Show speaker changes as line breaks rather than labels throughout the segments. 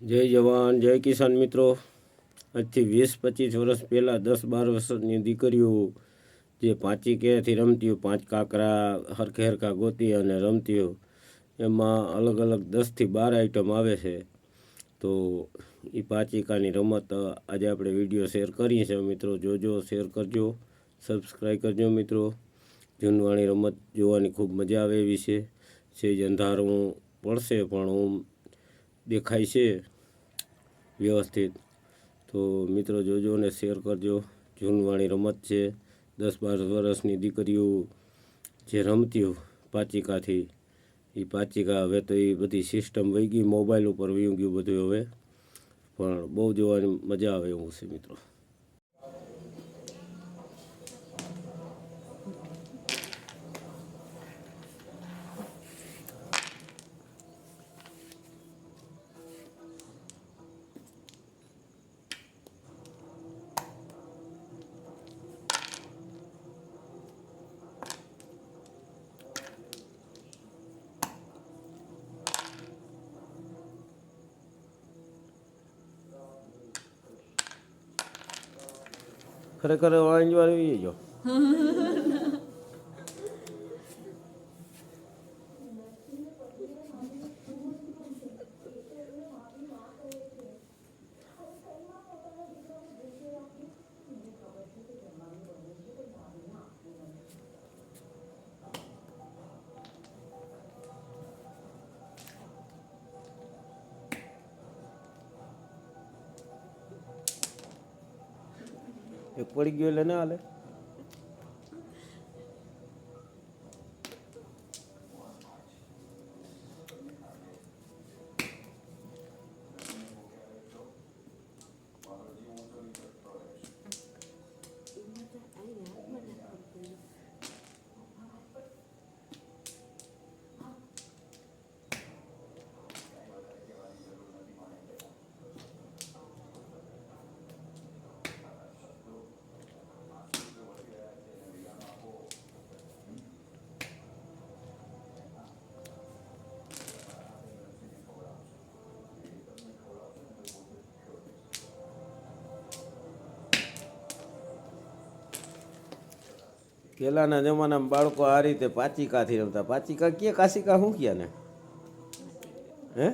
જય જવાન, જય કિસાન મિત્રો. આજથી વીસ પચીસ વર્ષ પહેલાં દસ બાર વર્ષની દીકરીઓ જે પાંચી કેથી રમતી પાંચ કાંકરા હરખે હરખા ગોતી અને રમતી હોય, એમાં અલગ અલગ દસથી બાર આઈટમ આવે છે. તો એ પાંચિકાની રમત આજે આપણે વીડિયો શેર કરી છે મિત્રો. જોજો, શેર કરજો સબસ્ક્રાઈબ કરજો મિત્રો. જૂનવાણી રમત જોવાની ખૂબ મજા આવે એવી છે. સેજ અંધારું પડશે પણ હું દેખાય છે વ્યવસ્થિત. તો મિત્રો જોજો અને શેર કરજો. જૂનવાણી રમત છે. દસ બાર વર્ષની દીકરીઓ જે રમતી પાચિકાથી એ પાચિકા હવે તો એ બધી સિસ્ટમ વહી ગઈ મોબાઈલ ઉપર વહી ગયું બધું હવે. પણ બહુ જોવાની મજા આવે એવું છે મિત્રો. ખરેખર વાંજવા આવી જો એક પડી ગયો એટલે ના હાલે. પહેલાંના જમાનામાં બાળકો આ રીતે પાચીકાથી રમતા. પાચીકા કે કાશિકા શું ક્યાં ને? હે?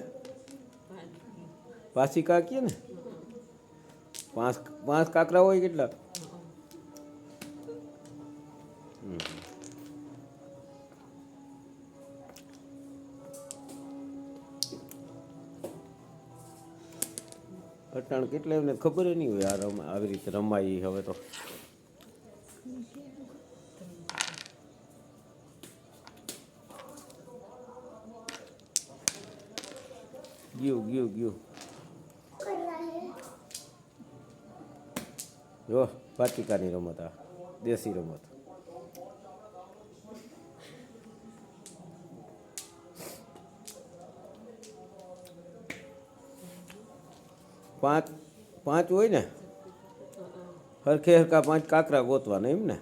પાસીકા કે ને? પાંચ પાંચ કાકરા હોય કેટલા? અટાણ કેટલા એમને ખબર નહીં હોય આ રમ આવી રીતે રમાય હવે તો. ગયું ગયું ગયું. જો પાટિકાની રમત આ, દેશી રમત. પાંચ પાંચ હોય ને? હરખે હરખા પાંચ કાકરા ગોતવાના એમ ને?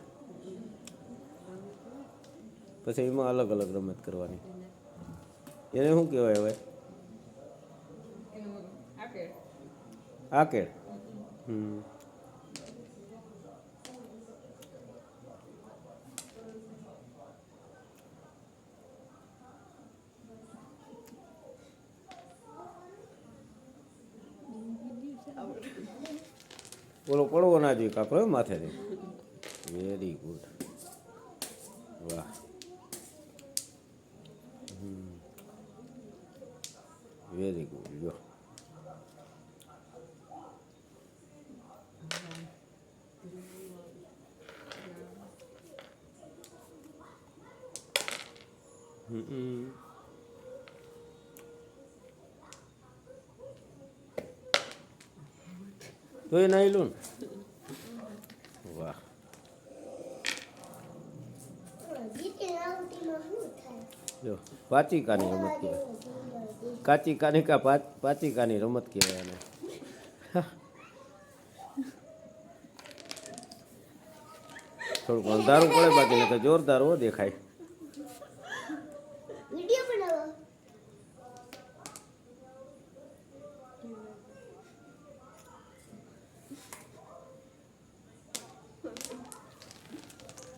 પછી એમાં અલગ અલગ રમત કરવાની. એને શું કહેવાય હવે? આકેડ હમ. બોલો પડવો ના જોઈએ કાકરો માથે વેરી ગુડ વાહ. વેરી ગુડ જો હમ તો એ નાઈ ને? વાહ. જો, પાચિકાની રમત કહેવાય. કાચી કાની કા પાચ પાચિકાની રમત કહેવાય એને થોડુંક અંધારું પડે બાકી નહીં જોરદાર હો દેખાય.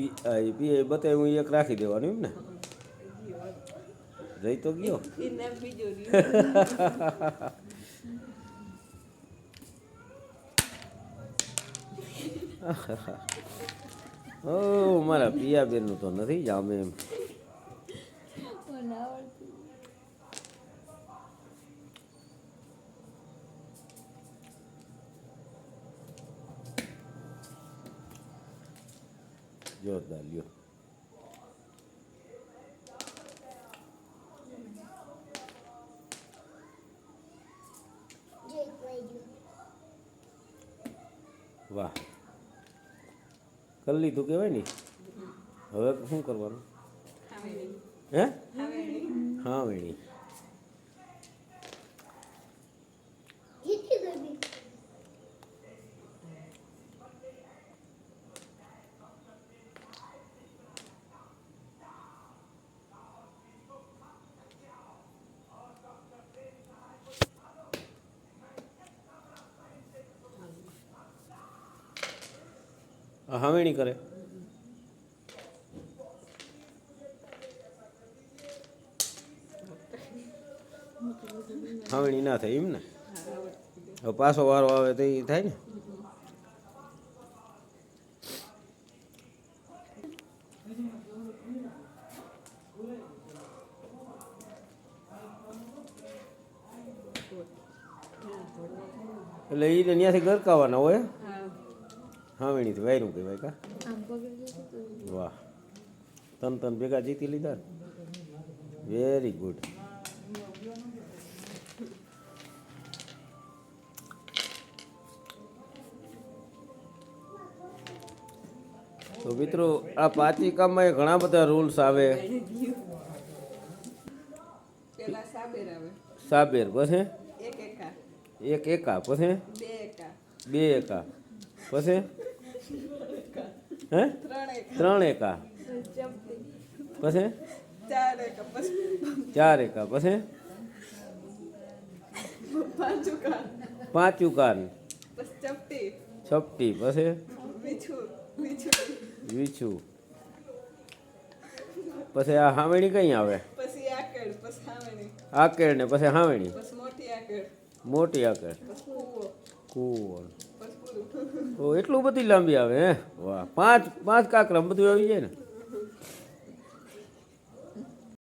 પીઆઈ એ પી એ બતાવ્યું એક રાખી દેવાનું એમ ને રહી તો ગયો. ઓ મારા પિયા બેનનું તો નથી જામે એમ. જોરદાર લ્યો વાહ કરી લીધું કહેવાય ને હવે શું કરવાનું હે હા વેણી હાવેણી કરે. હાવેણી ના થાય એમ ને? હવે પાછો વારો આવે તો એ થાય ને? એટલે એ ત્યાંથી ગરકાવાના હોય. હાવેણીથી વાયરું કહેવાય કા? વાહ. તન તન ભેગા જીતી લીધા? વેરી ગુડ તો મિત્રો આ પાચિકામાં ઘણા બધા રૂલ્સ આવે.
સાબેર
પછી?
એક એકા.
પછી?
બે એકા
પછી? હે?
ત્રણ એકા
પછી?
ચાર એકા પછી? પાંચું
ઉકાન છપટી પછી? વીછું પછી આ હાવેણી કઈ આવે?
આકડ
ને પછી હાવેણી.
મોટી આકડ.
કુવર ઓ એટલું બધી લાંબી આવે હે? વાહ પાંચ પાંચ કાકરા બધું આવી જાય ને?